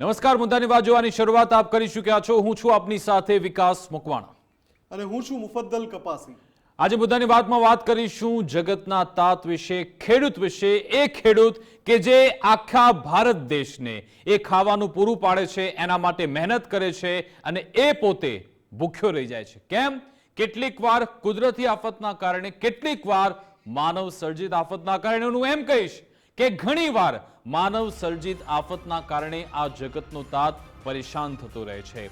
નમસ્કાર મુદ્દાની વાત જોવાની શરૂઆત આપ કરી ચૂક્યા છો. હું છું આપની સાથે વિકાસ મકવાણા. અને હું છું મુફદ્દલ કપાસી આજે મુદ્દાની વાતમાં વાત કરીશું જગતના તાત વિશે ખેડૂત વિશે. એ ખેડૂત કે જે આખા ભારત દેશને એ ખાવાનું પૂરું પાડે છે એના માટે મહેનત કરે છે અને એ પોતે ભૂખ્યો રહી જાય છે. કેમ? કેટલીક વાર કુદરતી આફતના કારણે કેટલીક વાર માનવ સર્જિત આફતના કારણે. હું એમ કહીશ કે ઘણીવાર માનવ સર્જિત આફતના કારણે આ જગતનો તાત પરેશાન થતો રહે છે.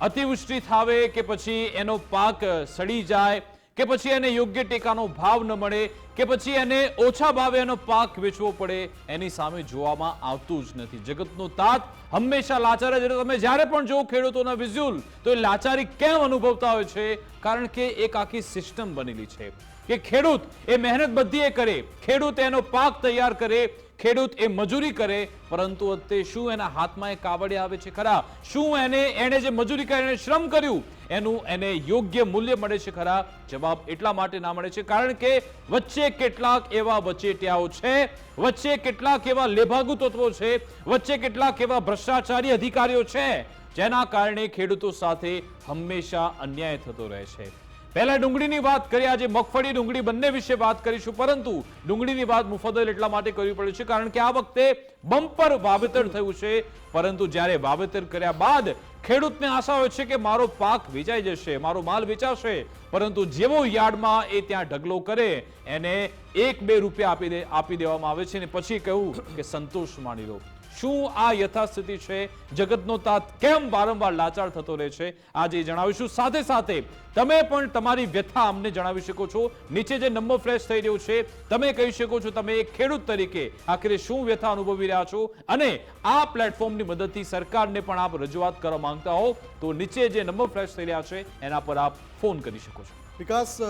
અતિવૃષ્ટિ થાવે કે પછી એનો પાક સડી જાય, કે પછી એને યોગ્ય ટેકાનો ભાવ ન મળે, કે પછી એને ઓછા ભાવે એનો પાક વેચવો પડે, એની સામે જોવામાં આવતું જ નથી. જગતનો તાત હંમેશા લાચાર જ તમે જ્યારે પણ જો ખેડૂતોના વિઝ્યુઅલ, તો એ લાચારી કેમ અનુભવતા હોય છે? કારણ કે એક આખી સિસ્ટમ બનેલી છે. કે ખેડૂત એ મહેનત બધી એ કરે, ખેડૂત એનો પાક તૈયાર કરે, ખેડૂત એ મજૂરી કરે, પરંતુ તે શું એના હાથમાં એ કાવડે આવે છે? ખરા. શું એને એને જે મજૂરી કરી, એને શ્રમ કર્યું, એનું એને યોગ્ય મૂલ્ય મળે છે? ખરા. જવાબ એટલા માટે ના મળે છે, કારણ કે વચ્ચે કેટલાક એવા વચેટિયાઓ છે, વચ્ચે કેટલાક એવા લેભાગુ તત્વો છે, વચ્ચે કેટલાક એવા ભ્રષ્ટાચારી અધિકારીઓ છે, જેના કારણે ખેડૂતો સાથે હંમેશા અન્યાય થતો રહે છે. પહેલા ડુંગળીની વાત કરી આજે મગફળી, ડુંગળી બંને વિશે વાત કરીશું. પરંતુ ડુંગળીની વાત મુફદલ એટલા માટે કરવી પડે છે, કારણ કે આ વખતે બમ્પર વાવેતર થયું છે. પરંતુ જ્યારે વાવેતર કર્યા બાદ ખેડૂતને આશા હોય છે કે મારો પાક વેચાઈ જશે, મારો માલ વેચાશે. પરંતુ જેવો યાર્ડમાં એ ત્યાં ઢગલો કરે, એને એક બે રૂપિયા આપી દે, આપી દેવામાં આવે છે. અને પછી કહ્યું કે સંતોષ માણી લો. શું આ યથાસ્થિતિ છે? જગતનો તાત કેમ વારંવાર લાચાર થતો રહે છે? આજે જણાવીશું. સાથે સાથે તમે પણ તમારી વ્યથા અમને જણાવી શકો છો. નીચે જે નંબર ફ્લેશ થઈ રહ્યો છે તમે કહી શકો છો તમે એક ખેડૂત તરીકે આખરે શું વ્યથા અનુભવી રહ્યા છો? અને આ પ્લેટફોર્મની મદદથી સરકારને પણ આપ રજૂઆત કરવા માંગતા હો તો નીચે જે નંબર ફ્લેશ થઈ રહ્યા છે એના પર આપ ફોન કરી શકો છો. વિકાસ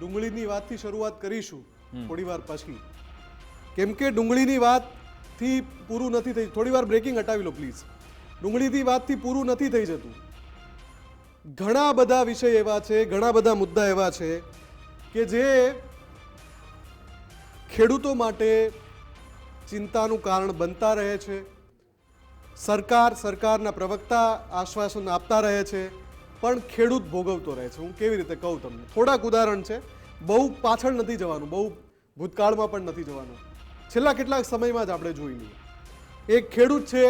ડુંગળીની વાતથી શરૂઆત કરીશું થોડી વાર પછી. કેમ કે ડુંગળીની વાતથી પૂરું નથી થઈ. થોડી વાર બ્રેકિંગ હટાવી લો પ્લીઝ ડુંગળીની વાતથી પૂરું નથી થઈ જતું. ઘણા બધા વિષય એવા છે, ઘણા બધા મુદ્દા એવા છે કે જે ખેડૂતો માટે ચિંતાનું કારણ બનતા રહે છે. સરકાર, સરકારના પ્રવક્તા આશ્વાસન આપતા રહે છે, પણ ખેડૂત ભોગવતો રહે છે. હું કેવી રીતે કહું તમને? થોડાક ઉદાહરણ છે. બહુ પાછળ નથી જવાનું, બહુ ભૂતકાળમાં પણ નથી જવાનું. છેલ્લા કેટલાક સમયમાં જ આપણે જોઈ લઈએ. એક ખેડૂત છે,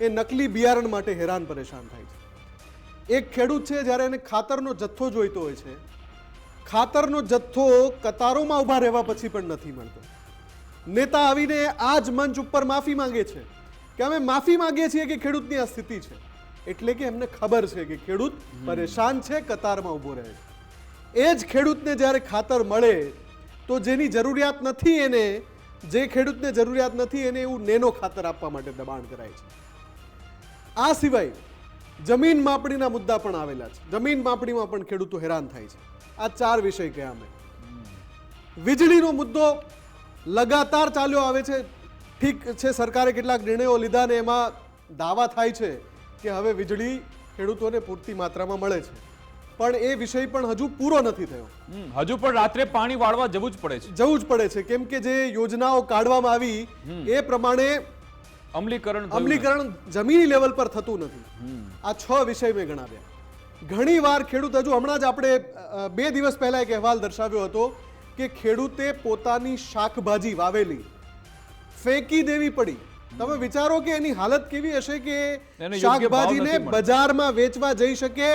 એ નકલી બિયારણ માટે હેરાન પરેશાન થાય છે. એક ખેડૂત છે, જ્યારે એને ખાતરનો જથ્થો જોઈતો હોય છે, ખાતરનો જથ્થો કતારોમાં ઊભા રહેવા પછી પણ નથી મળતો. નેતા આવીને આ જ મંચ ઉપર માફી માંગે છે કે અમે માફી માંગીએ છીએ કે ખેડૂતની આ સ્થિતિ છે. એટલે કે એમને ખબર છે કે ખેડૂત પરેશાન છે, કતારમાં ઊભો રહે છે. એ જ ખેડૂતને જ્યારે ખાતર મળે, તો જેની જરૂરિયાત નથી એને જે ખેડૂતને જરૂરિયાત નથી એને એવું નેનો ખાતર આપવા માટે દબાણ કરાય છે. આ સિવાય જમીન માપણીના મુદ્દા પણ આવેલા છે. જમીન માપણીમાં પણ ખેડૂતો હેરાન થાય છે. આ ચાર વિષય કયા મેં વીજળીનો મુદ્દો લગાતાર ચાલ્યો આવે છે. ઠીક છે, સરકારે કેટલાક નિર્ણયો લીધા ને એમાં દાવા થાય છે કે હવે વીજળી ખેડૂતોને પૂરતી માત્રામાં મળે છે. પણ એ વિષય પણ હજુ પૂરો નથી થયો. હજુ પણ રાત્રે પાણી વાળવા જવું જ પડે છે. જવું જ પડે છે. કેમ કે જે યોજનાઓ કાઢવામાં આવી એ પ્રમાણે અમલીકરણ અમલીકરણ જમીની લેવલ પર થતું નથી. આ છ વિષય મેં ગણાવ્યા. ઘણી વાર ખેડૂત હજુ હમણાં જ આપણે બે દિવસ પહેલા એક અહેવાલ દર્શાવ્યો હતો કે ખેડૂતે પોતાની શાકભાજી વાવેલી ફેંકી દેવી પડી. તમે વિચારો કે એની હાલત કેવી હશે કે શાકભાજીને બજારમાં વેચવા જઈ શકે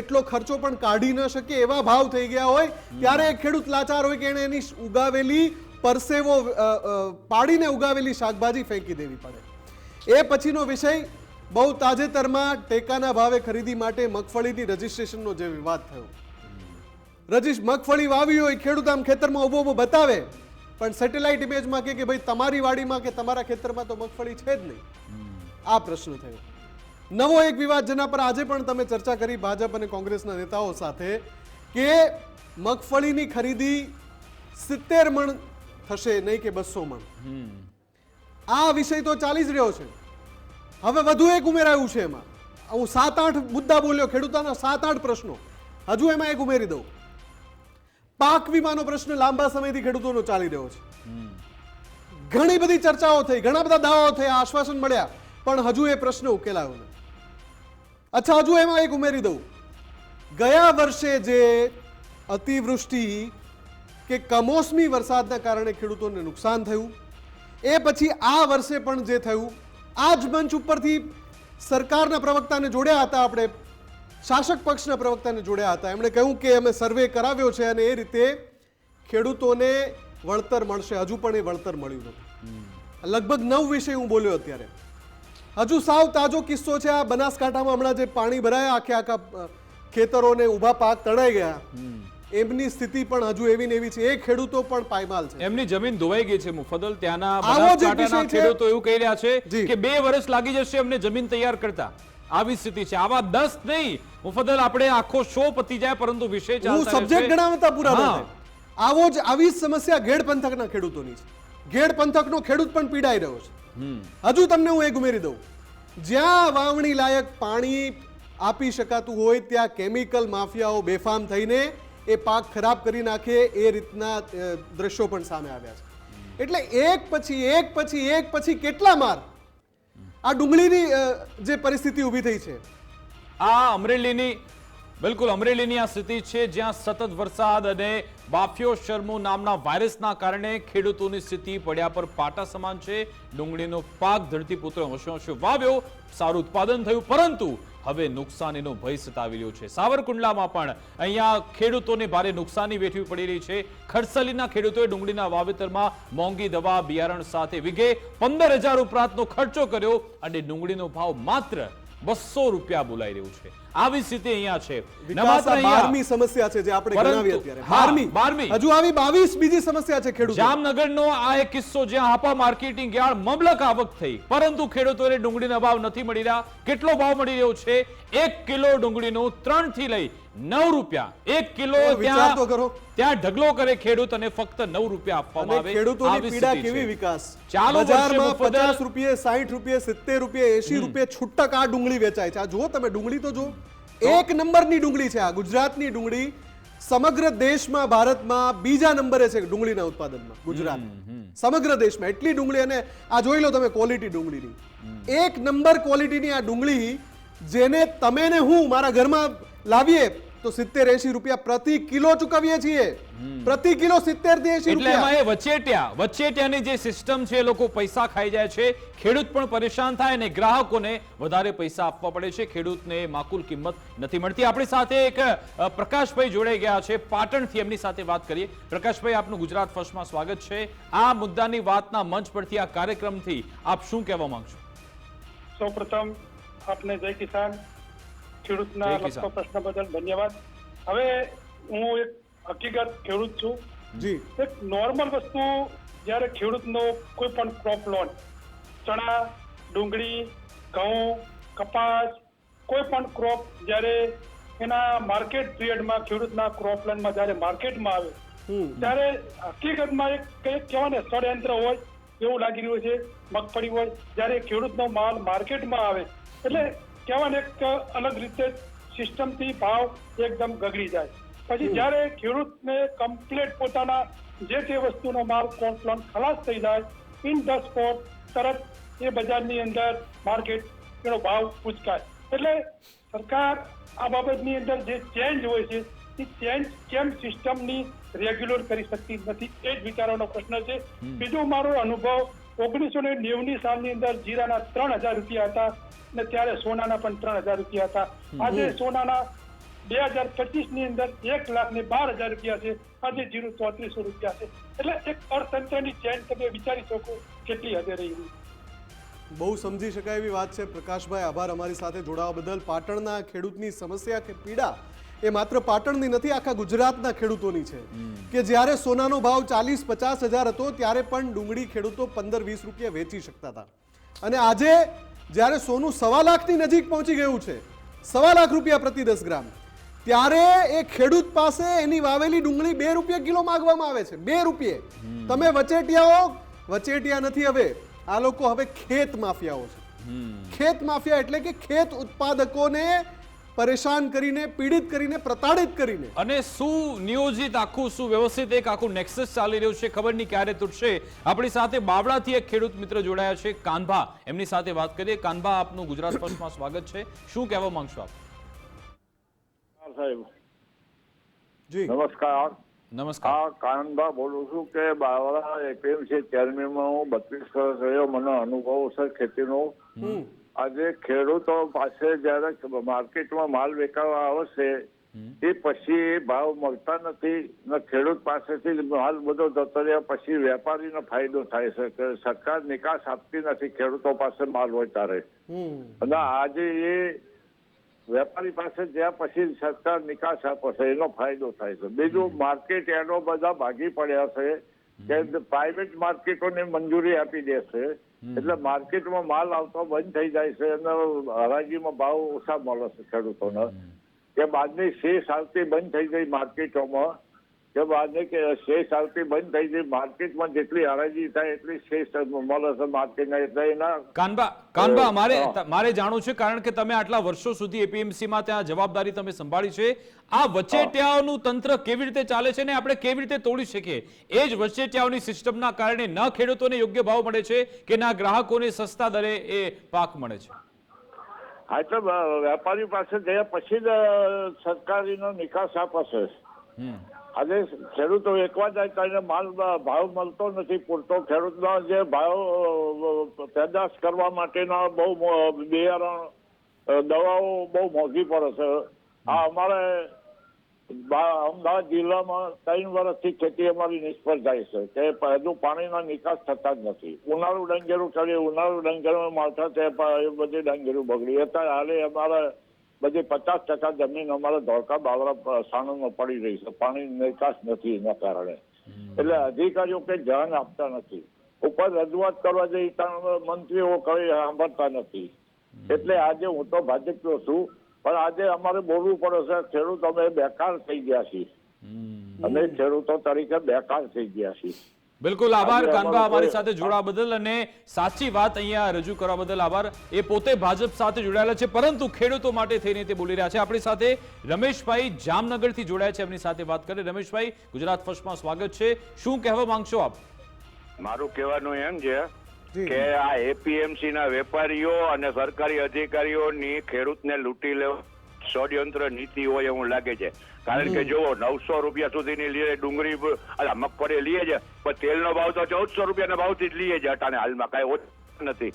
એટલો ખર્ચો પણ કાઢી ન શકે એવા ભાવ થઈ ગયા હોય ત્યારે એક ખેડૂત લાચાર હોય કે એને એની ઉગાવેલી પરસેવો પાડીને ઉગાવેલી શાકભાજી ફેંકી દેવી પડે. એ પછીનો વિષય બહુ તાજેતરમાં ટેકાના ભાવે ખરીદી માટે મગફળીની રજિસ્ટ્રેશનનો જે વિવાદ થયો. રજીશ મગફળી વાવી હોય ખેડૂત આમ ખેતરમાં ઊભો ઊભો બતાવે પણ સેટેલાઇટ ઇમેજમાં કે ભાઈ તમારી વાડીમાં કે તમારા ખેતરમાં તો મગફળી છે જ નહીં. આ પ્રશ્ન થયો. નવો એક વિવાદ જેના પર આજે પણ તમે ચર્ચા કરી ભાજપ અને કોંગ્રેસના નેતાઓ સાથે કે મગફળીની ખરીદી સિત્તેર મણ થશે નહીં કે બસો મણ. આ વિષય તો ચાલી જ રહ્યો છે. હવે વધુ એક ઉમેરાયું છે એમાં. હું સાત આઠ મુદ્દા બોલ્યો, ખેડૂતોના સાત આઠ પ્રશ્નો. હજુ એમાં એક ઉમેરી દઉં. પાક વીમાનો પ્રશ્ન લાંબા સમયથી ખેડૂતોનો ચાલી રહ્યો છે. ઘણી બધી ચર્ચાઓ થઈ, ઘણા બધા દાવાઓ થયા, આશ્વાસન મળ્યા, પણ હજુ એ પ્રશ્ન ઉકેલાયો નથી અચ્છા, હજુ એમાં એક ઉમેરી દઉં. ગયા વર્ષે જે અતિવૃષ્ટિ કે કમોસમી વરસાદના કારણે ખેડૂતોને નુકસાન થયું, એ પછી આ વર્ષે પણ જે થયું, આ જ મંચ ઉપરથી સરકારના પ્રવક્તાને જોડ્યા હતા આપણે શાસક પક્ષના પ્રવક્તાને જોડ્યા હતા. એમણે કહ્યું કે અમે સર્વે કરાવ્યો છે અને એ રીતે ખેડૂતોને વળતર મળશે. હજુ પણ એ વળતર મળ્યું નથી. લગભગ નવ વિશે હું બોલ્યો અત્યારે. હજુ સાવ તાજો કિસ્સો છે. આ બનાસકાંઠામાં હમણાં જે પાણી ભરાયા આખે આખા ખેતરોને ઊભા પાક તણાઈ ગયા. એમની સ્થિતિ પણ હજુ એવી ને એવી છે. એ ખેડૂતો પણ પાયમાલ છે. એમની જમીન ધોવાઈ ગઈ છે મુફદલ ત્યાંના બનાસકાંઠાના. ખેડૂતો એવું કહી રહ્યા છે કે બે વર્ષ લાગી જશે અમને જમીન તૈયાર કરતા. આવી સ્થિતિ છે. આવા દસ નહીં. મુફદ્દલ આપણે આખો શો પતી જાય પરંતુ વિષય હું સબ્જેક્ટ ગણાવતા પૂરા આવો જ આવી સમસ્યા ઘેડ પંથકના ખેડૂતોની છે. ઘેડ પંથકનો ખેડૂત પણ પીડાઈ રહ્યો છે. હજુ તમને હું એક ઉમેરી દઉં. જ્યાં વાવણી લાયક પાણી આપી શકાતું હોય ત્યાં કેમિકલ માફિયાઓ બેફામ થઈને એ પાક ખરાબ કરી નાખે એ રીતના દ્રશ્યો પણ સામે આવ્યા છે. એટલે એક પછી એક પછી એક પછી કેટલા માર આ ડુંગળીની જે પરિસ્થિતિ ઊભી થઈ છે. આ અમરેલીની બિલકુલ અમરેલીની આ સ્થિતિ છે, જ્યાં સતત વરસાદ અને બાફિયો શર્મો નામના વાયરસના કારણે ખેડૂતોની સ્થિતિ પડ્યા પર પાટા સમાન છે. ડુંગળીનો પાક ધરતીપુત્ર હોંશે હોંશે વાવ્યો, સારું ઉત્પાદન થયું, પરંતુ હવે નુકસાનીનો ભય સતાવી રહ્યો છે. સાવરકુંડલામાં પણ અહીંયા ખેડૂતોને ભારે નુકસાની વેઠવી પડી રહી છે. ખરસલીના ખેડૂતોએ ડુંગળીના વાવેતરમાં મોંઘી દવા, બિયારણ સાથે વિઘે પંદર હજાર ઉપરાંતનો ખર્ચો કર્યો અને ડુંગળીનો ભાવ માત્ર બસો રૂપિયા બોલાઈ રહ્યું છે. આવી સ્થિતિ અહીંયા છે. બારમી સમસ્યા છે જે આપણે ગણાવી અત્યારે. બારમી. બારમી. હજુ આવી બાવીસ બીજી સમસ્યા છે ખેડૂત જામનગરનો આ એક કિસ્સો જ્યાં હાપા માર્કેટિંગ યાર્ડ મબલક આવક થઈ. પરંતુ ખેડૂતોને ડુંગળીના ભાવ નથી મળી રહ્યા. કેટલો ભાવ મળી રહ્યો છે? એક કિલો ડુંગળીનો ત્રણથી લઈ નવ રૂપિયા. એક કિલો વિચાર તો કરો. ત્યાં ત્યાં ઢગલો કરે ખેડૂત અને ફક્ત નવ રૂપિયા આપવામાં આવે ખેડૂતોની પીડા કેવી વિકાસ? ચાલો બજારમાં પચાસ રૂપિયે સાહીઠ રૂપિયે સિત્તેર રૂપિયે એસી રૂપિયે છૂટક આ ડુંગળી વેચાય છે. આ જુઓ તમે ડુંગળી તો જો એક નંબરની ડુંગળી છે આ ગુજરાતની ડુંગળી. સમગ્ર દેશમાં ભારતમાં બીજા નંબરે છે ડુંગળીના ઉત્પાદનમાં ગુજરાત. સમગ્ર દેશમાં એટલી ડુંગળી અને આ જોઈ લો તમે ક્વોલિટી ડુંગળીની. એક નંબર ક્વોલિટીની આ ડુંગળી જેને તમે ને હું મારા ઘરમાં લાવીએ તો સિત્તેર એસી રૂપિયા પ્રતિ કિલો ચૂકવીએ છીએ. પ્રતિ કિલો સિત્તેરથી એસી એટલે એમાં એ વચેટિયા વચેટિયાની જે સિસ્ટમ છે એ લોકો પૈસા ખાઈ જાય છે. ખેડૂત પણ પરેશાન થાય અને ગ્રાહકોને વધારે પૈસા આપવા પડે છે. ખેડૂતને માકુલ કિંમત નથી મળતી. આપણી સાથે એક પ્રકાશભાઈ જોડાઈ ગયા છે. પાટણથી એમની સાથે વાત કરીએ. પ્રકાશભાઈ આપનું ગુજરાત ફર્સ્ટમાં સ્વાગત છે. આ મુદ્દાની વાતના મંચ પરથી આ કાર્યક્રમથી આપ શું કહેવા માંગશો? સૌપ્રથમ આપને જય કિસાન. ખેડૂતના લગતો પ્રશ્ન બદલ ધન્યવાદ. હવે હું એક હકીકત ખેડૂત છું. જી. એક નોર્મલ વસ્તુ જ્યારે ખેડૂતનો કોઈ પણ ક્રોપ લોન ચણા ડુંગળી ઘઉં કપાસ કોઈ પણ ક્રોપ જ્યારે એના માર્કેટ પિરિયડમાં ખેડૂતના ક્રોપ લોનમાં જ્યારે માર્કેટમાં આવે ત્યારે હકીકતમાં એક કંઈક કહેવાય ને ષડયંત્ર હોય એવું લાગી રહ્યું છે મગફળી હોય જ્યારે ખેડૂતનો માલ માર્કેટમાં આવે. એટલે કહેવાય એક અલગ રીતે સિસ્ટમથી ભાવ એકદમ ગગડી જાય. પછી જ્યારે ખેડૂતને કમ્પ્લેટ પોતાના જે તે વસ્તુનો માલ કોન્ફ્લોન ખલાસ થઈ જાય ઇન ધ સ્પોટ તરત એ બજારની અંદર માર્કેટ એનો ભાવ ઉચકાય. એટલે સરકાર આ બાબતની અંદર જે ચેન્જ હોય છે એ ચેન્જ કેમ સિસ્ટમની રેગ્યુલર કરી શકતી નથી એ જ વિચારવાનો પ્રશ્ન છે. બીજો મારો અનુભવ ઓગણીસો ને નેવની સાલની અંદર જીરાના ત્રણ હજાર રૂપિયા હતા અને ત્યારે સોનાના પણ ત્રણ હજાર રૂપિયા હતા. આજે સોનાના બે હજાર પચીસની અંદર એક લાખ ને બાર હજાર રૂપિયા છે. આજે જીરું ચોત્રીસો રૂપિયા છે. એટલે એક અર્થતંત્રની ચેન્જ તમે વિચારી શકો કેટલી હદે રહી બહુ સમજી શકાય એવી વાત છે. પ્રકાશભાઈ આભાર અમારી સાથે જોડાવા બદલ. પાટણના ખેડૂતની સમસ્યા કે પીડા? એ માત્ર પાટણની નથી આખા ગુજરાતના ખેડૂતોની છે. કે જ્યારે સોનાનો ભાવ ચાલીસ પચાસ હજાર હતો ત્યારે પણ ડુંગળી ખેડૂતો પંદર વીસ રૂપિયા વેચી શકતા હતા. અને આજે જ્યારે સોનું સવા લાખની નજીક પહોંચી ગયું છે સવા લાખ રૂપિયા પ્રતિ દસ ગ્રામ ત્યારે એ ખેડૂત પાસે એની વાવેલી ડુંગળી બે રૂપિયા કિલો માગવામાં આવે છે. બે રૂપિયે. તમે વચેટિયાઓ વચેટિયા નથી હવે આ લોકો હવે ખેત માફિયાઓ છે. ખેત માફિયા એટલે કે ખેત ઉત્પાદકોને પરેશાન કરીને પીડિત કરીને પ્રતાડિત કરીને. અને શું નિયોજિત આખું શું વ્યવસ્થિત એક આખું નેક્સસ ચાલી રહ્યું છે. ખબર નહીં ક્યારે તૂટશે. આપણી સાથે બાવળાથી એક ખેડૂત મિત્ર જોડાયા છે કાનભા. એમની સાથે વાત કરીએ. કાનભા આપનું ગુજરાત ફર્સ્ટમાં સ્વાગત છે. શું કહેવા માંગશો આપ? સાહેબ. જી. નમસ્કાર. નમસ્કાર. આ બોલું છું કે બાવળા એપીએમસી ચેરમેનમાં હું બત્રીસ વર્ષ રહ્યો. મને અનુભવ છે ખેતીનો. હમ. આજે ખેડૂતો પાસે જ્યારે માર્કેટમાં માલ વેચાવા આવશે એ પછી ભાવ મળતા નથી ને ખેડૂત પાસેથી માલ બધો જતો રહ્યા પછી વેપારીનો ફાયદો થાય છે સરકાર નિકાસ આપતી નથી ખેડૂતો પાસે માલ હોય ત્યારે અને આજે એ વેપારી પાસે જ્યાં પછી સરકાર નિકાસ આપશે એનો ફાયદો થાય છે. બીજું માર્કેટ એનો બધા ભાગી પડ્યા છે કે પ્રાઇવેટ માર્કેટોને મંજૂરી આપી દેશે એટલે માર્કેટમાં માલ આવતો બંધ થઈ જાય છે અને હરાજીમાં ભાવ ઓછા મળે છે ખેડૂતોને. કે બાદની શેષ આવતી બંધ થઈ ગઈ માર્કેટોમાં કે આજે કે શેષ આવતી બંધ થઈ ગઈ માર્કેટમાં જેટલી હરાજી થાય એટલી શેષ મળે છે માર્કેટના એટલે એના. કાનબા કાનબા મારે મારે જાણવું છે કારણ કે તમે આટલા વર્ષો સુધી એપીએમસીમાં ત્યાં જવાબદારી તમે સંભાળી છે. આ વચેટિયાઓનું તંત્ર કેવી રીતે ચાલે છે ને આપણે કેવી રીતે તોડી શકીએ? એ જ વચેટિયાઓની સિસ્ટમના કારણે ન ખેડૂતોને યોગ્ય ભાવ મળે છે કે ના ગ્રાહકોને સસ્તા દરે એ પાક મળે છે? હા તો વેપારી પાસે ગયા પછી જ સરકારીનો નિકાસ આપશે. છે હમ. આજે ખેડૂતો જાય તો માલ ભાવ મળતો નથી, પૂરતો ખેડૂતના જે ભાવ પેદાશ કરવા માટેના બહુ બિયારણ દવાઓ બહુ મોંઘી પડે છે. આ અમારે અમદાવાદ જિલ્લામાં ત્રણ વર્ષથી ખેતી અમારી નિષ્ફળ જાય છે, કે હજુ પાણીના નિકાસ થતા જ નથી. ઉનાળુ ડંગેરું કરીએ ઉનાળુ ડાંગેરું માવઠા તે એ બધી ડંગેરું બગડી. અત્યારે હાલે અમારે બધી પચાસ ટકા જમીન અમારે ધોળકા બાવરા સાણુમાં પડી રહી છે. પાણી નિકાસ નથી એના કારણે. એટલે અધિકારીઓ કઈ ધ્યાન આપતા નથી. ઉપર રજૂઆત કરવા જઈ મંત્રીઓ કઈ સાંભળતા નથી. એટલે આજે હું તો ભાજપનો છું પણ આજે અમારે બોલવું પડે છે ખેડૂત અમે બેકાર થઈ ગયા છીએ. અમે ખેડૂતો તરીકે બેકાર થઈ ગયા છીએ. બિલકુલ આભાર. કાનબા અમારી સાથે જોડા બદલ અને સાચી વાત અહીંયા રજૂ કરવા બદલ આભાર. એ પોતે ભાજપ સાથે જોડાયેલા છે પરંતુ ખેડૂતો માટે થઈને તે બોલી રહ્યા છે. આપણી સાથે રમેશભાઈ જામનગરથી જોડાયા છે એમની સાથે વાત કરીએ રમેશભાઈ ગુજરાત ફર્સ્ટમાં સ્વાગત છે. શું કહેવા માંગશો આપ? મારું કહેવાનું એમ છે કે આ એપીએમસી ના વેપારીઓ અને સરકારી અધિકારીઓની ખેડૂતને લૂંટી લેવા ષડયંત્ર નીતિ હોય એવું લાગે છે. કારણ કે જુઓ નવસો રૂપિયા સુધીની લીએ ડુંગળી અલા મગફળી લઈએ છે પણ તેલનો ભાવ તો ચૌદસો રૂપિયાના ભાવથી જ લઈએ છે અટાણે હાલમાં કાંઈ ઓછું નથી.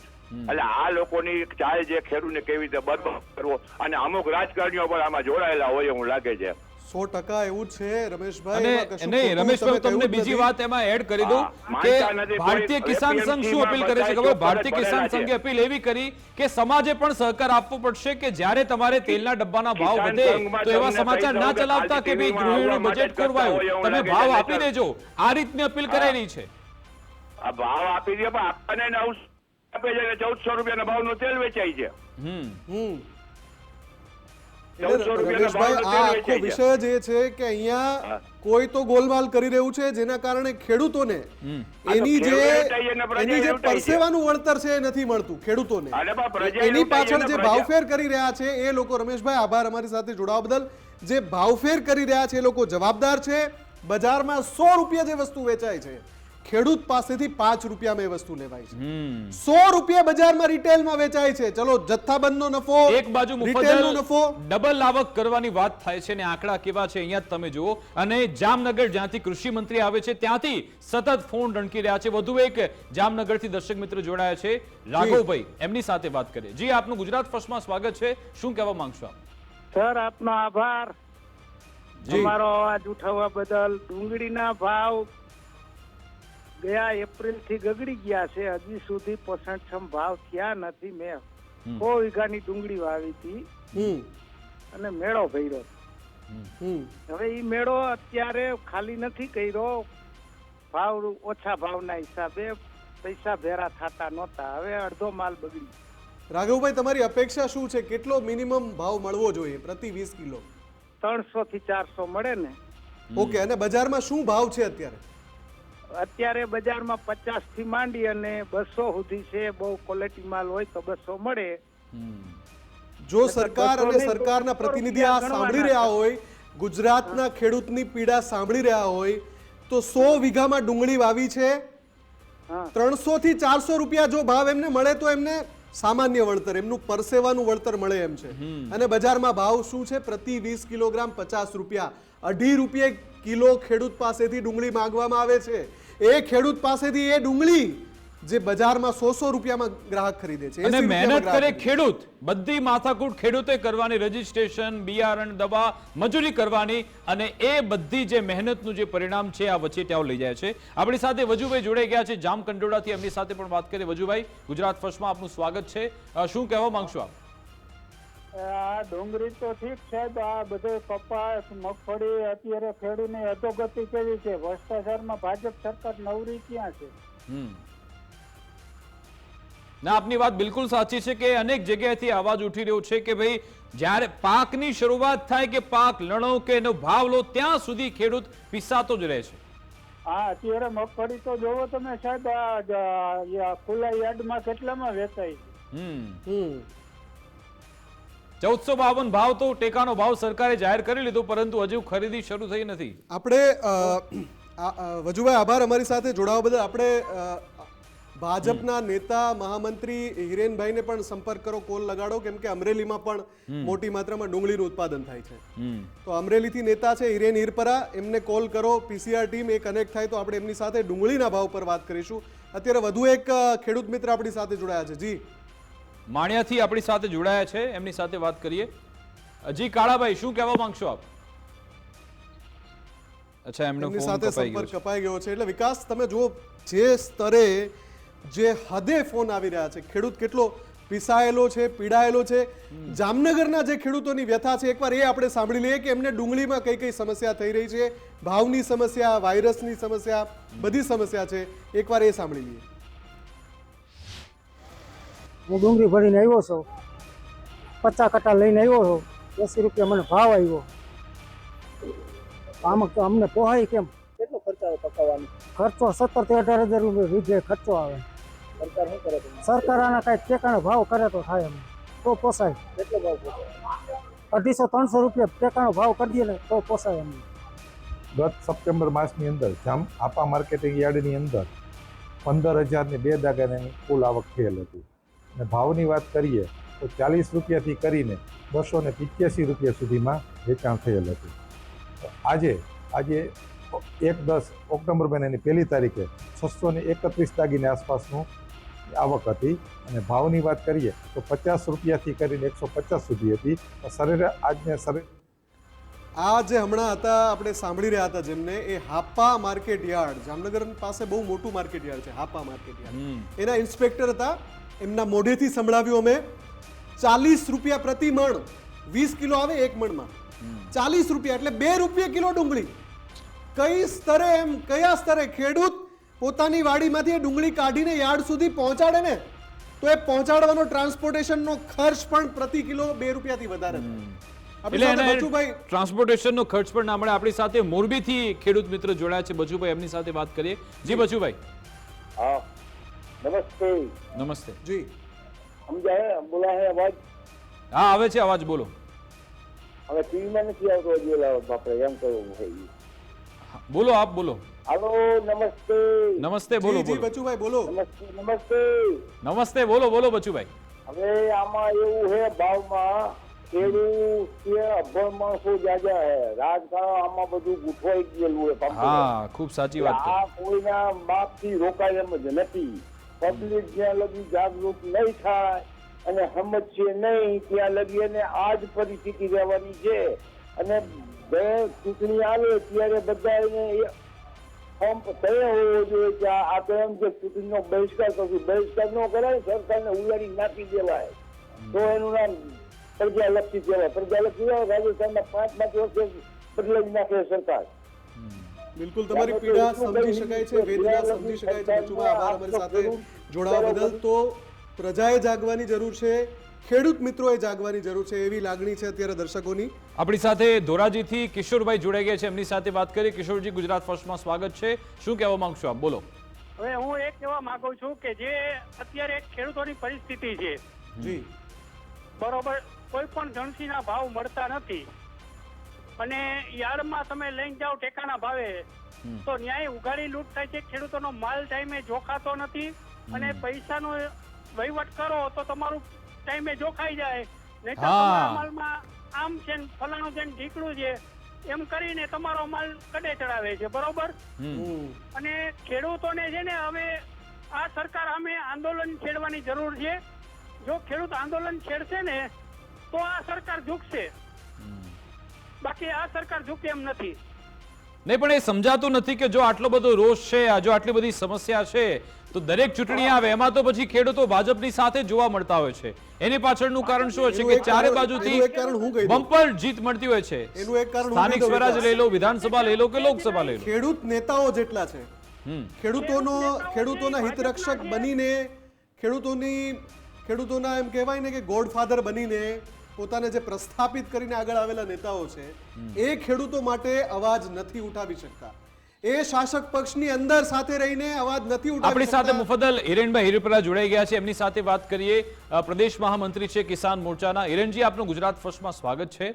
એટલે આ લોકોની ચાલ જે ખેડૂતને કેવી રીતે બરબાદ કરવો અને અમુક રાજકારણીઓ પણ આમાં જોડાયેલા હોય એવું લાગે છે. સો ટકા એવું છે રમેશભાઈ. અને એમાં કશું નહીં રમેશભાઈ તમને બીજી વાત એમાં એડ કરી દઉં કે માનતા નથી કોઈ. ભારતીય કિસાન સંઘ શું અપીલ કરે છે ખબર? ભારતીય કિસાન સંઘે અપીલ એવી કરી કે સમાજે પણ સહકાર આપવો પડશે કે જ્યારે તમારે તેલના ડબ્બાના ભાવ વધે તો એવા સમાચાર ના ચલાવતા કે ભાઈ ગૃહિણીનું બજેટ ખોરવાયું? તમે ભાવ આપી દેજો. આ રીતની અપીલ કરાયેલી છે. આ ભાવ આપી દે પણ આપણને નવસો આપે છે ચૌદસો રૂપિયાના ભાવનું તેલ વેચાય છે. હમ. હમ. રમેશભાઈ આ આખો વિષય જ એ છે કે અહીંયા કોઈ તો ગોલમાલ કરી રહ્યું છે જેના કારણે ખેડૂતોને એની જે એની જે પરસેવાનું વળતર છે એ નથી મળતું ખેડૂતોને. એની પાછળ જે ભાવફેર કરી રહ્યા છે એ લોકો રમેશભાઈ આભાર અમારી સાથે જોડાવા બદલ. જે ભાવફેર કરી રહ્યા છે એ લોકો જવાબદાર છે. બજારમાં સો રૂપિયા જે વસ્તુ વેચાય છે. ખેડૂત પાસેથી પાંચ રૂપિયામાં એ વસ્તુ લેવાય છે. સો રૂપિયા બજારમાં રિટેલમાં વેચાય છે. ચલો જથ્થાબંધનો નફો એક બાજુ રિટેલનો નફો. ડબલ આવક કરવાની વાત થાય છે ને આંકડા કેવા છે અહીંયા તમે જુઓ. અને જામનગર જ્યાંથી કૃષિ મંત્રી આવે છે ત્યાંથી સતત ફોન રણકી રહ્યા છે. વધુ એક જામનગરથી દર્શક મિત્ર જોડાયા છે. રાઘવભાઈ એમની સાથે વાત કરીએ. જી આપનું ગુજરાત ફર્સ્ટમાં સ્વાગત છે. શું કહેવા માંગશો આપ? સર આપનો આભાર. જી. અમારો અવાજ ઉઠાવવા બદલ ડુંગળીના ભાવ ગયા એપ્રિલથી ગગડી ગયા છે. હજી સુધી પસંદક્ષમ ભાવ થયા નથી મેં. સો વીઘાની ડુંગળી વાવી હતી. અને મેળો ભર્યો. હમ. હવે એ મેળો અત્યારે ખાલી નથી કર્યો. ભાવ ઓછા ભાવના હિસાબે પૈસા ભેરા થતા નહોતા. હવે અડધો માલ બગડી રાઘવભાઈ તમારી અપેક્ષા શું છે? કેટલો મિનિમમ ભાવ મળવો જોઈએ પ્રતિ વીસ કિલો? ત્રણસો થી ચારસો મળે ને. ઓકે અને બજારમાં શું ભાવ છે અત્યારે? અત્યારે બજારમાં પચાસથી માંડી અને બસો સુધી છે બહુ ક્વોલિટી માલ હોય તો બસો મળે. જો સરકાર અને સરકારના પ્રતિનિધિ આ સાંભળી રહ્યા હોય ગુજરાતના ખેડૂતની પીડા સાંભળી રહ્યા હોય તો સો વીઘામાં ડુંગળી વાવી છે. ત્રણસો થી ચારસો રૂપિયા જો ભાવ એમને મળે તો એમને સામાન્ય વળતર એમનું પરસેવાનું વળતર મળે એમ છે. અને બજારમાં ભાવ શું છે? પ્રતિ વીસ કિલોગ્રામ પચાસ રૂપિયા. અઢી રૂપિયે કિલો ખેડૂત પાસેથી ડુંગળી માંગવામાં આવે છે. એ ખેડૂત પાસેથી એ ડુંગળી જે બજારમાં સો સો રૂપિયામાં ગ્રાહક ખરીદે છે. અને મહેનત કરે ખેડૂત. બધી માથાકૂટ ખેડૂતે કરવાની રજીસ્ટ્રેશન બિયારણ દવા મજૂરી કરવાની અને એ બધી જે મહેનતનું જે પરિણામ છે આ વચેટિયાઓ લઈ જાય છે. આપણી સાથે વજુભાઈ જોડાઈ ગયા છે જામ કંડોળાથી એમની સાથે પણ વાત કરીએ વજુભાઈ ગુજરાત ફર્સ્ટમાં આપનું સ્વાગત છે. શું કહેવા માંગશો આપ? આ ડુંગળી તો ઠીક છે આ બધે કપાસ મગફળી અત્યારે ખેડૂતની અધોગતિ કેવી છે? ભ્રષ્ટાચારમાં ભાજપ સરકાર નવરી ક્યાં છે? હમ. ના આપની વાત બિલકુલ સાચી છે કે અનેક જગ્યાએથી અવાજ ઉઠી રહ્યો છે કે ભાઈ જ્યારે પાકની શરૂઆત થાય કે પાક લણો કે એનો ભાવ લો ત્યાં સુધી ખેડૂત પીસાતો જ રહે છે. હા અત્યારે મગફળી તો જોવો તમે સાહેબ આ ખુલ્લા યાર્ડમાં કેટલામાં વેચાય છે? હમ. હમ. ચૌદસો બાવન ભાવ તો ટેકાનો ભાવ સરકારે જાહેર કરી લીધો પરંતુ હજુ ખરીદી શરૂ થઈ નથી. આપણે વજુભાઈ આભાર અમારી સાથે જોડાવા બદલ. આપણે ભાજપના નેતા મહામંત્રી હિરેનભાઈને પણ સંપર્ક કરો કોલ લગાડો કેમ કે અમરેલીમાં પણ મોટી માત્રામાં ડુંગળીનું ઉત્પાદન થાય છે. તો અમરેલીથી નેતા છે હિરેન હિરપરા. એમને કોલ કરો પીસીઆર ટીમ એ કનેક્ટ થાય તો આપણે એમની સાથે ડુંગળીના ભાવ પર વાત કરીશું. અત્યારે વધુ એક ખેડૂત મિત્ર આપણી સાથે જોડાયા છે. જી. માણિયાથી આપણી સાથે જોડાયા છે. એમની સાથે વાત કરીએ. જી કાળાભાઈ શું કહેવા માંગશો આપ? અચ્છા એમનો સાથે સંપર્ક કપાઈ ગયો છે. એટલે વિકાસ તમે જુઓ જે સ્તરે જે હદે ફોન આવી રહ્યા છે ખેડૂત કેટલો પીસાયેલો છે પીડાયેલો છે. જામનગરના જે ખેડૂતોની વ્યથા છે એકવાર એ આપણે સાંભળી લઈએ કે એમને ડુંગળીમાં કઈ કઈ સમસ્યા થઈ રહી છે ભાવની સમસ્યા વાયરસની સમસ્યા બધી સમસ્યા છે. એકવાર એ સાંભળી લઈએ. હું ડુંગળી ભરીને આવ્યો છું. પચાસ કટ્ટા લઈને આવ્યો છું. એસી રૂપિયા મને ભાવ આવ્યો. આમાં તો અમને પોહાય કેમ? કેટલો ખર્ચો આવે પકાવવાનો? ખર્ચો સત્તરથી અઢાર હજાર રૂપિયા વીઘે ખર્ચો આવે. સરકાર શું કરે સરકાર આના કાંઈ ટેકાનો ભાવ કરે તો થાય એમ. તો પોસાય. કેટલો ભાવ અઢીસો ત્રણસો રૂપિયા ટેકાનો ભાવ કરી દઈએ ને તો પોસાય એમ. ગત સપ્ટેમ્બર માસની અંદર જામ આપા માર્કેટિંગ યાર્ડની અંદર પંદર હજારની બે દાગાની કુલ આવક થયેલ હતી. અને ભાવની વાત કરીએ તો ચાલીસ રૂપિયાથી કરીને બસો ને પિત્યાસી રૂપિયા સુધીમાં વેચાણ થયેલ હતું. આજે આજે એક દસ ઓક્ટોબર મહિનાની પહેલી તારીખે છસો ને એકત્રીસ દાગીની આસપાસનું આવક હતી અને ભાવની વાત કરીએ તો પચાસ રૂપિયાથી કરીને એકસો પચાસ સુધી હતી. સરેરાશ આજને સરે આ જે હમણાં હતા આપણે સાંભળી રહ્યા હતા જેમને એ હાપા માર્કેટ યાર્ડ જામનગર પાસે બહુ મોટું માર્કેટ યાર્ડ છે હાપા માર્કેટ યાર્ડ. એના ઇન્સ્પેક્ટર હતા એમના મોઢેથી સંભળાવ્યું અમે. ચાલીસ રૂપિયા પ્રતિ મણ. વીસ કિલો આવે એક મણમાં. ચાલીસ રૂપિયા એટલે બે રૂપિયા કિલો ડુંગળી. કઈ સ્તરે એમ કયા સ્તરે? ખેડૂત પોતાની વાડીમાંથી એ ડુંગળી કાઢીને યાર્ડ સુધી પહોંચાડે ને તો એ પહોંચાડવાનો ટ્રાન્સપોર્ટેશનનો ખર્ચ પણ પ્રતિ કિલો બે રૂપિયાથી વધારે થાય ટ્રાન્સપોર્ટેશનનો ખર્ચ પણ ના મળે. આપણી સાથે મોરબીથી ખેડૂત મિત્ર જોડાયા છે. બચુભાઈ એમની સાથે વાત કરીએ. જી. બચુભાઈ. હા. નમસ્તે. નમસ્તે. જી. સમજાય? બોલા હે અવાજ. હા આવે છે અવાજ બોલો. હવે ટીવીમાં નથી આવતો હજી બાપરે એમ કહ્યું ભાઈ બોલો આપ બોલો. હાલો નમસ્તે. નમસ્તે બોલો જી બચુભાઈ બોલો. નમસ્તે નમસ્તે. નમસ્તે બોલો બોલો બચુભાઈ. હવે આમાં એવું હે ભાવમાં ખેડૂત કે અભણ માણસો જાજા હે રાજકારણ આમાં બધું ગૂંથવાઈ ગયેલું હા ખૂબ સાચી વાત આ કોઈના બાપથી રોકાય એમ જ નથી. પબ્લિક જ્યાં લગી જાગૃત નહીં થાય અને સમજશે નહીં, ત્યાં લગી એને આ જ પરિસ્થિતિ રહેવાની છે. અને બે ચૂંટણી આવે ત્યારે બધા એને પંપ થયો હોવો જોઈએ કે આ તો એમ ચૂંટણીનો બહિષ્કાર કરશું બહિષ્કાર ન કરાય, સરકારને ઉલાડી નાખી દેવાય. તો એનું નામ પ્રજાલક્ષી કહેવાય. પ્રજાલક્ષી રાજસ્થાનના પાંચ પાંચ વર્ષે બદલાવી નાખે સરકાર. બિલકુલ તમારી પીડા સમજી શકાય છે વેદના સમજી શકાય છે બચુભા આભાર અમારી સાથે જોડાવા બદલ. તો પ્રજાએ જાગવાની જરૂર છે ખેડૂત મિત્રોએ જાગવાની જરૂર છે એવી લાગણી છે અત્યારે દર્શકોની. આપણી સાથે ધોરાજીથી કિશોરભાઈ જોડાઈ ગયા છે એમની સાથે વાત કરીએ કિશોરજી ગુજરાત ફર્સ્ટમાં સ્વાગત છે. શું કહેવા માંગશો આપ? બોલો. હવે હું એક કહેવા માંગુ છું કે જે અત્યારે ખેડૂતોની પરિસ્થિતિ છે જી. બરોબર કોઈ પણ જણસીના ભાવ મળતા નથી. અને યાર્ડમાં તમે લઈને જાઓ ટેકાના ભાવે તો ન્યાય ઉઘાડી લૂંટ થાય છે. ખેડૂતોનો માલ ટાઈમે જોખાતો નથી અને પૈસાનો વહીવટ કરો તો તમારું ટાઈમે જોખાઈ જાય. નહીં તો તમારા માલમાં આમ છે ને ફલાણું છે ને ઢીકણું છે એમ કરીને તમારો માલ કડે ચડાવે છે. બરોબર? અને ખેડૂતોને છે ને હવે આ સરકાર અમે આંદોલન છેડવાની જરૂર છે. જો ખેડૂત આંદોલન છેડશે ને તો આ સરકાર ઝૂકશે. બાકી આ સરકાર ઝૂકે એમ નથી. નહીં પણ એ સમજાતું નથી કે જો આટલો બધો રોષ છે આ જો આટલી બધી સમસ્યા છે તો દરેક ચૂંટણી આવે એમાં તો પછી ખેડૂતો ભાજપની સાથે જોવા મળતા હોય છે. એની પાછળનું કારણ શું છે કે ચારે બાજુથી. બમ્પર જીત મળતી હોય છે. એનું એક કારણ સ્થાનિક સ્વરાજ લઈ લો વિધાનસભા લઈ લો કે લોકસભા લઈ લો? ખેડૂત નેતાઓ જેટલા છે ખેડૂતોનો ખેડૂતોના હિતરક્ષક બનીને ખેડૂતોની ખેડૂતોના એમ કહેવાય ને કે ગોડફાધર બનીને પોતાને જે પ્રસ્થાપિત કરીને આગળ આવેલા નેતાઓ છે એ ખેડૂતો માટે અવાજ નથી ઉઠાવી શકતા. એ શાસક પક્ષની અંદર સાથે રહીને અવાજ નથી ઉઠાવી આપણી સાથે. મુફદ્દલ હિરેનભાઈ હિરપરા જોડાઈ ગયા છે. એમની સાથે વાત કરીએ પ્રદેશ મહામંત્રી છે કિસાન મોરચાના. હિરેનજી આપનું ગુજરાત ફર્સ્ટમાં સ્વાગત છે.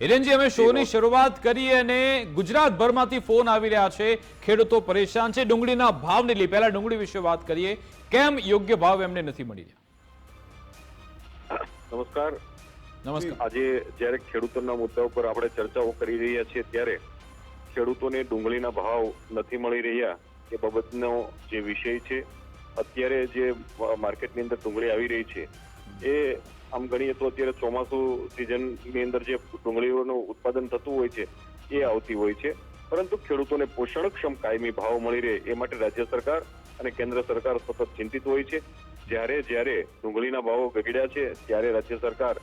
હિરેનજી અમે શોની શરૂઆત કરી અને ગુજરાતભરમાંથી ફોન આવી રહ્યા છે. ખેડૂતો પરેશાન છે. ડુંગળીના ભાવને લઈ પહેલા ડુંગળી વિશે વાત કરીએ. કેમ યોગ્ય ભાવ એમને નથી મળી રહ્યા? નમસ્કાર. નમસ્કાર. આજે જ્યારે ખેડૂતોના મુદ્દા ઉપર આપણે ચર્ચાઓ કરી રહ્યા છીએ, ત્યારે ખેડૂતોને ડુંગળીના ભાવ નથી મળી રહ્યા એ બાબતનો જે વિષય છે, અત્યારે જે માર્કેટની અંદર ડુંગળી આવી રહી છે, એ આમ ગણીએ તો અત્યારે ચોમાસું સિઝનની અંદર જે ડુંગળીઓનું ઉત્પાદન થતું હોય છે, એ આવતી હોય છે. પરંતુ ખેડૂતોને પોષણક્ષમ કાયમી ભાવ મળી રહે એ માટે રાજ્ય સરકાર અને કેન્દ્ર સરકાર સતત ચિંતિત હોય છે. જ્યારે જ્યારે ડુંગળીના ભાવો ગગડ્યા છે, ત્યારે રાજ્ય સરકાર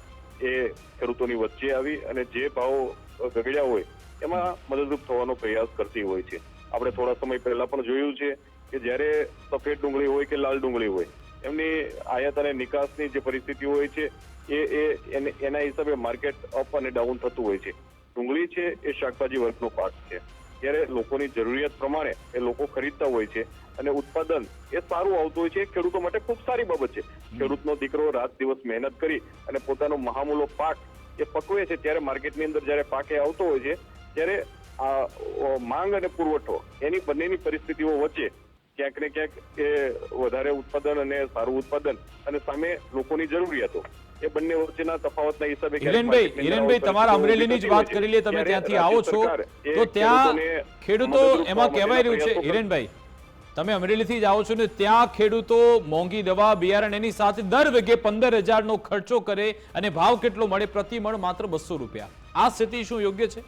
એ ખેડૂતોની વચ્ચે આવી અને જે ભાવો ગગડ્યા હોય, એમાં મદદરૂપ થવાનો પ્રયાસ કરતી હોય છે. આપણે થોડા સમય પહેલા પણ જોયું છે કે જ્યારે સફેદ ડુંગળી હોય કે લાલ ડુંગળી હોય, એમની આયાત અને નિકાસની જે પરિસ્થિતિ હોય છે, એ એ એને- હિસાબે માર્કેટ અપ અને ડાઉન થતું હોય છે. ડુંગળી છે એ શાકભાજી વર્ગનો પાક છે. ત્યારે લોકોની જરૂરિયાત પ્રમાણે એ લોકો ખરીદતા હોય છે અને ઉત્પાદન એ સારું આવતું હોય છે. ખેડૂતો માટે ખૂબ સારી બાબત છે. ખેડૂતનો દીકરો રાત દિવસ મહેનત કરી અને પોતાનો મહામૂલો પાક એ પકવે છે ત્યારે માર્કેટની અંદર જ્યારે પાકે આવતો હોય છે ત્યારે આ માંગ અને પુરવઠો એની બંનેની પરિસ્થિતિઓ વચ્ચે ક્યાંક ને ક્યાંક એ વધારે ઉત્પાદન અને સારું ઉત્પાદન અને સામે લોકોની જરૂરિયાતો. એ બંને વચ્ચેના તફાવતના હિસાબે હિરેનભાઈ હિરેનભાઈ તમારા અમરેલીની જ વાત કરી લે તમે ત્યાંથી આવો છો તો ત્યાં ખેડૂતો એમાં કહેવાય રહ્યું છે. હિરેનભાઈ તમે અમરેલીથી જ આવો છો ને ત્યાં ખેડૂતો મોંઘી દવા બિયારણ એની સાથે દર વીઘે પંદર હજારનો ખર્ચો કરે અને ભાવ કેટલો મળે પ્રતિ મણ માત્ર બસો રૂપિયા. આ સ્થિતિ શું યોગ્ય છે?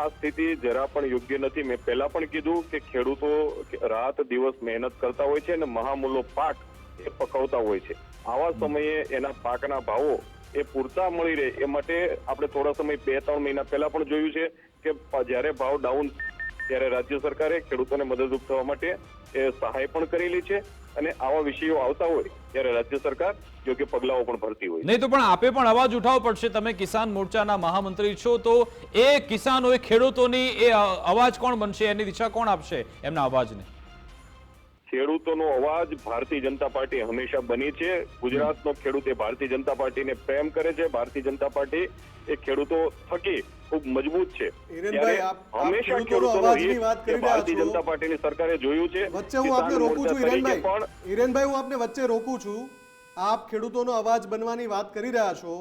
આ સ્થિતિ જરા પણ યોગ્ય નથી. મેં પહેલા પણ કીધું કે ખેડૂતો રાત દિવસ મહેનત કરતા હોય છે અને મહામૂલો પાક એ પકવતા હોય છે. આવા સમયે એના પાકના ભાવો એ પૂરતા મળી રહે એ માટે આપણે થોડા સમય બે, ત્રણ મહિના પહેલા પણ જોયું છે કે જ્યારે ભાવ ડાઉન ત્યારે રાજ્ય સરકારે ખેડૂતોને મદદરૂપ થવા માટે એ સહાય પણ કરેલી છે અને આવા વિષયો આવતા હોય ત્યારે રાજ્ય સરકાર યોગ્ય પગલાઓ પણ ભરતી હોય નહીં તો પણ આપે પણ અવાજ ઉઠાવવો પડશે. તમે કિસાન મોરચાના મહામંત્રી છો તો એ કિસાનો એ ખેડૂતોની એ અવાજ કોણ બનશે? એની દિશા કોણ આપશે? એમના અવાજને. ખેડૂતોનો અવાજ ભારતીય જનતા પાર્ટી હંમેશા બની છે. ગુજરાતનો ખેડૂત એ ભારતીય જનતા પાર્ટીને પ્રેમ કરે છે. ભારતીય જનતા પાર્ટી એ ખેડૂતો થકી ખૂબ મજબૂત છે. હંમેશા ખેડૂતોનો હિત ભારતીય જનતા પાર્ટીની સરકારે જોયું છે. વચ્ચે હું આપને રોકું છું હિરેનભાઈ. પણ હિરેનભાઈ હું આપને વચ્ચે રોકું છું. આપ ખેડૂતોનો અવાજ બનવાની વાત કરી રહ્યા છો.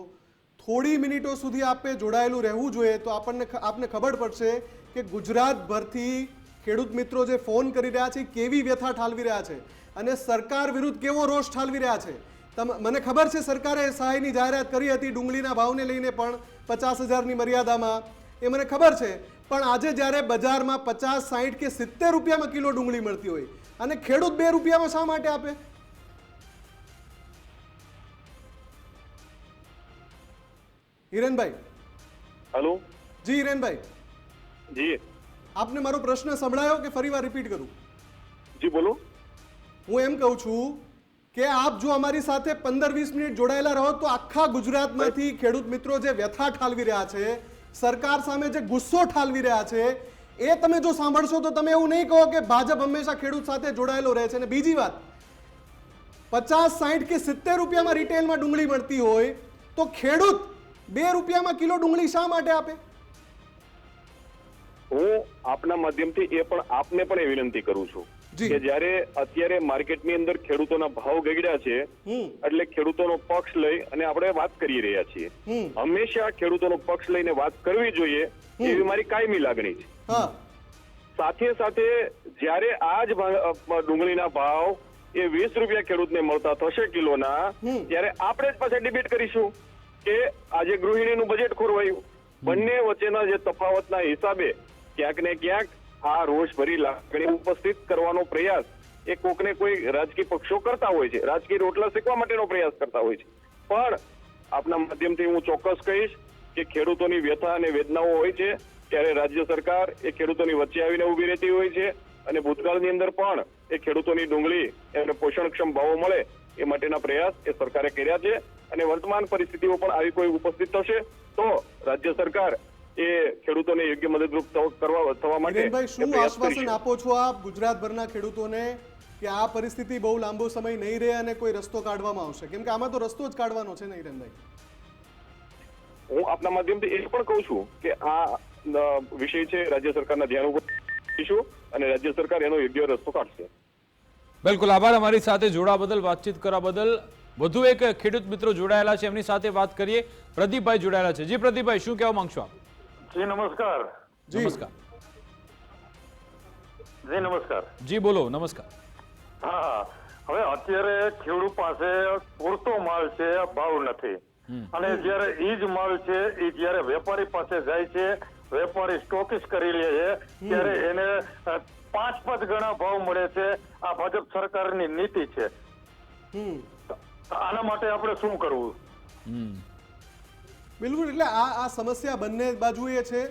થોડી મિનિટો સુધી આપે જોડાયેલું રહેવું જોઈએ તો આપણને આપને ખબર પડશે કે ગુજરાતભરથી ખેડૂત મિત્રો જે ફોન કરી રહ્યા છે કેવી વ્યથા ઠાલવી રહ્યા છે અને સરકાર વિરુદ્ધ કેવો રોષ ઠાલવી રહ્યા છે? તમ મને ખબર છે સરકારે સહાયની જાહેરાત કરી હતી ડુંગળીના ભાવને લઈને પણ પચાસ હજારની મર્યાદામાં. એ મને ખબર છે પણ આજે જ્યારે બજારમાં પચાસ સાહીઠ કે સિત્તેર રૂપિયામાં કિલો ડુંગળી મળતી હોય અને ખેડૂત બે રૂપિયામાં શા માટે આપે? હિરેનભાઈ. હલો? જી હિરેનભાઈ. જી. આપને મારો પ્રશ્ન સંભળાયો કે ફરીવાર રિપીટ કરું? જી બોલો. હું એમ કહું છું કે આપ જો અમારી સાથે પંદર વીસ મિનિટ જોડાયેલા રહો તો આખા ગુજરાતમાંથી ખેડૂત મિત્રો જે વ્યથા ઠાલવી રહ્યા છે સરકાર સામે જે ગુસ્સો ઠાલવી રહ્યા છે એ તમે જો સાંભળશો તો તમે એવું નહીં કહો કે ભાજપ હંમેશા ખેડૂત સાથે જોડાયેલો રહે છે. અને બીજી વાત પચાસ સાઠ કે સિત્તેર રૂપિયામાં રિટેલમાં ડુંગળી મળતી હોય તો ખેડૂત બે રૂપિયામાં કિલો ડુંગળી શા માટે આપે? હું આપના માધ્યમથી એ પણ આપને પણ એ વિનંતી કરું છું કે જ્યારે અત્યારે માર્કેટની અંદર ખેડૂતોના ભાવ ગગડ્યા છે એટલે ખેડૂતોનો પક્ષ લઈ અને આપણે વાત કરી રહ્યા છીએ. હંમેશા ખેડૂતોનો પક્ષ લઈને વાત કરવી જોઈએ એવી મારી કાયમી લાગણી છે. સાથે સાથે જ્યારે આ જ ડુંગળીના ભાવ એ વીસ રૂપિયા ખેડૂતને મળતા થશે કિલોના. ત્યારે આપણે જ પાછા ડિબેટ કરીશું કે આજે ગૃહિણીનું બજેટ ખોરવાયું. બંને વચ્ચેના જે તફાવતના હિસાબે ક્યાંક ને ક્યાંક આ રોષ ભરી લાગણી ઉપસ્થિત કરવાનો પ્રયાસ એ કોકને કોઈ રાજકીય પક્ષો કરતા હોય છે. રાજકીય રોટલા શેકવા માટેનો પ્રયાસ કરતા હોય છે. પણ આપના માધ્યમથી હું ચોક્કસ કહીશ કે ખેડૂતોની વ્યથા અને વેદનાઓ હોય છે, ત્યારે રાજ્ય સરકાર એ ખેડૂતોની વચ્ચે આવીને ઊભી રહેતી હોય છે અને ભૂતકાળની અંદર પણ એ ખેડૂતોની ડુંગળી, એમને પોષણક્ષમ ભાવો મળે એ માટેના પ્રયાસ એ સરકારે કર્યા છે અને વર્તમાન પરિસ્થિતિઓ પણ આવી કોઈ ઉપસ્થિત થશે તો રાજ્ય સરકાર એ ખેડૂતોને યોગ્ય મદદરૂપ કરવા થવા માટે શું આશ્વાસન આપો છો આપ ગુજરાતભરના ખેડૂતોને કે આ પરિસ્થિતિ બહુ લાંબો સમય નહીં રહે અને કોઈ રસ્તો કાઢવામાં આવશે? કેમ કે આમાં તો રસ્તો જ કાઢવાનો છે ને હિરેનભાઈ હું આપના માધ્યમથી એ પણ કહું છું કે આ વિષય છે રાજ્ય સરકારના ધ્યાન ઉપર અને રાજ્ય સરકાર એનો યોગ્ય રસ્તો કાઢશે. બિલકુલ આભાર અમારી સાથે જોડા બદલ વાતચીત કરવા બદલ. વધુ એક ખેડૂત મિત્રો જોડાયેલા છે એમની સાથે વાત કરીએ. પ્રદીપભાઈ જોડાયેલા છે. જી પ્રદીપભાઈ શું કહેવા માંગશો આપ? જી નમસ્કાર. જી. નમસ્કાર. જી નમસ્કાર. જી બોલો નમસ્કાર. હા હવે અત્યારે ખેડૂત પાસે પૂરતો માલ છે ભાવ નથી. અને જ્યારે ઈ જ માલ છે એ જ્યારે વેપારી પાસે જાય છે વેપારી સ્ટોકિસ કરી લે છે ત્યારે એને પાંચ પાંચ ગણા ભાવ મળે છે આ ભાજપ સરકારની નીતિ છે. આના માટે આપણે શું કરવું? હમ. બિલકુલ એટલે આ આ સમસ્યા બંને બાજુએ છે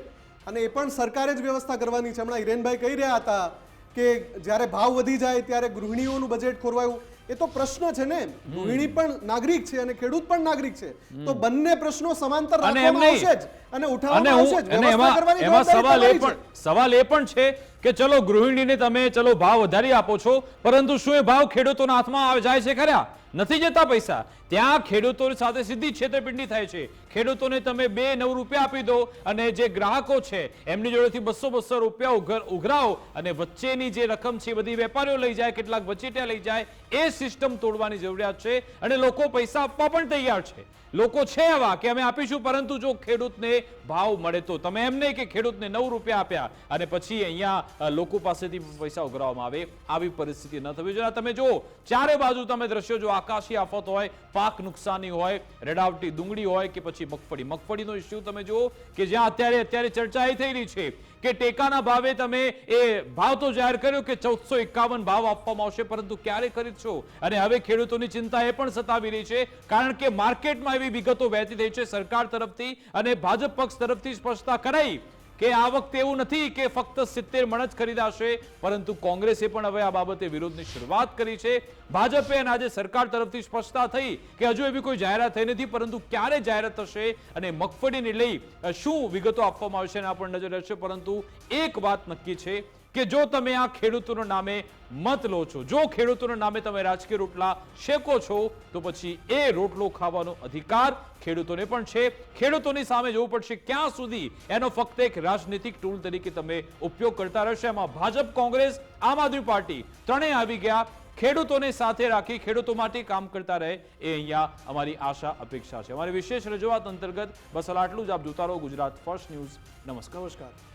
અને એ પણ સરકારે જ વ્યવસ્થા કરવાની છે. હમણાં હિરેનભાઈ કહી રહ્યા હતા કે જ્યારે ભાવ વધી જાય ત્યારે ગૃહિણીઓનું બજેટ ખોરવાયું. એ તો પ્રશ્ન છે ને. ગૃહિણી પણ નાગરિક છે અને ખેડૂત પણ નાગરિક છે. તો બંને પ્રશ્નો સમાંતર રાખવામાં આવશે જ. અને અને ઉઠાવવામાં આવશે જ. વ્યવસ્થા કરવાની એમાં સવાલ એ પણ સવાલ એ પણ છે કે ચલો ગૃહિણીને તમે ચલો ભાવ વધારી આપો છો પરંતુ શું એ ભાવ ખેડૂતોના હાથમાં આવે જાય છે ખરા? નથી જતા પૈસા. ત્યાં ખેડૂતો સાથે સીધી છેતરપિંડી થાય છે. ખેડૂતોને તમે બે નવ રૂપિયા આપી દો અને જે ગ્રાહકો છે એમની જોડેથી બસો બસો રૂપિયા ઉઘર- ઉઘરાવો અને વચ્ચેની જે રકમ છે બધી વેપારીઓ લઈ જાય કેટલાક વચેટિયા લઈ જાય. એ સિસ્ટમ તોડવાની જરૂરિયાત છે અને લોકો પૈસા આપવા પણ તૈયાર છે. લોકો છે એવા કે અમે આપીશું, પરંતુ જો ખેડૂતને ભાવ મળે તો. તમે એમ નહીં કે ખેડૂતને નવ રૂપિયા આપ્યા અને પછી અહીંયા લોકો પાસેથી પૈસા ઉઘરાવવામાં આવે. આવી પરિસ્થિતિ ન થવી જોઈએ. તમે જો ચારે બાજુ તમે દ્રશ્યો જો આકાશી આફત હોય, પાક નુકસાની હોય, રેડાવટી ડુંગળી હોય કે પછી મગફળી. મગફળીનો ઇસ્યુ તમે જુઓ કે જ્યાં અત્યારે અત્યારે ચર્ચા એ રહી છે કે ટેકાના ભાવે તમે એ ભાવ તો જાહેર કર્યો કે ચૌદસો એકાવન ભાવ આપવામાં આવશે, પરંતુ ક્યારે ખરીદશો? અને હવે ખેડૂતોની ચિંતા એ પણ સતાવી રહી છે, કારણ કે માર્કેટમાં એવી વિગતો વહેતી થઈ છે, સરકાર તરફથી અને ભાજપ પક્ષ તરફથી સ્પષ્ટતા કરાઈ. કે આ વખતે એવું નથી કે ફક્ત સિત્તેર મણ જ ખરીદાશે, પરંતુ કોંગ્રેસે પણ હવે આ બાબતે વિરોધની શરૂઆત કરી છે. ભાજપે અને આજે સરકાર તરફથી સ્પષ્ટતા થઈ કે હજુ એવી કોઈ જાહેરાત થઈ નથી, પરંતુ ક્યારે જાહેરાત થશે અને મગફળીને લઈ શું વિગતો આપવામાં આવશે એના પર નજર રહેશે, પરંતુ એક વાત નક્કી છે. કે જો તમે આ ખેડૂતોના નામે મત લો છો, જો ખેડૂતોના નામે તમે રાજકીય રોટલા શેકો છો, તો પછી એ રોટલો ખાવાનો અધિકાર ખેડૂતોને પણ છે. ખેડૂતોની સામે જોવું પડશે ક્યાં સુધી એનો ફક્ત એક રાજનીતિક ટૂલ તરીકે તમે ઉપયોગ કરતા રહેશે. એમાં ભાજપ, કોંગ્રેસ, આમ આદમી પાર્ટી ત્રણેય આવી ગયા. ખેડૂતોને સાથે રાખી ખેડૂતો માટે કામ કરતા રહે એ અહીંયા અમારી આશા, અપેક્ષા છે. અમારી વિશેષ રજૂઆત અંતર્ગત બસ આટલું જ. આપ જોતા રહો ગુજરાત ફર્સ્ટ ન્યૂઝ નમસ્કાર. નમસ્કાર.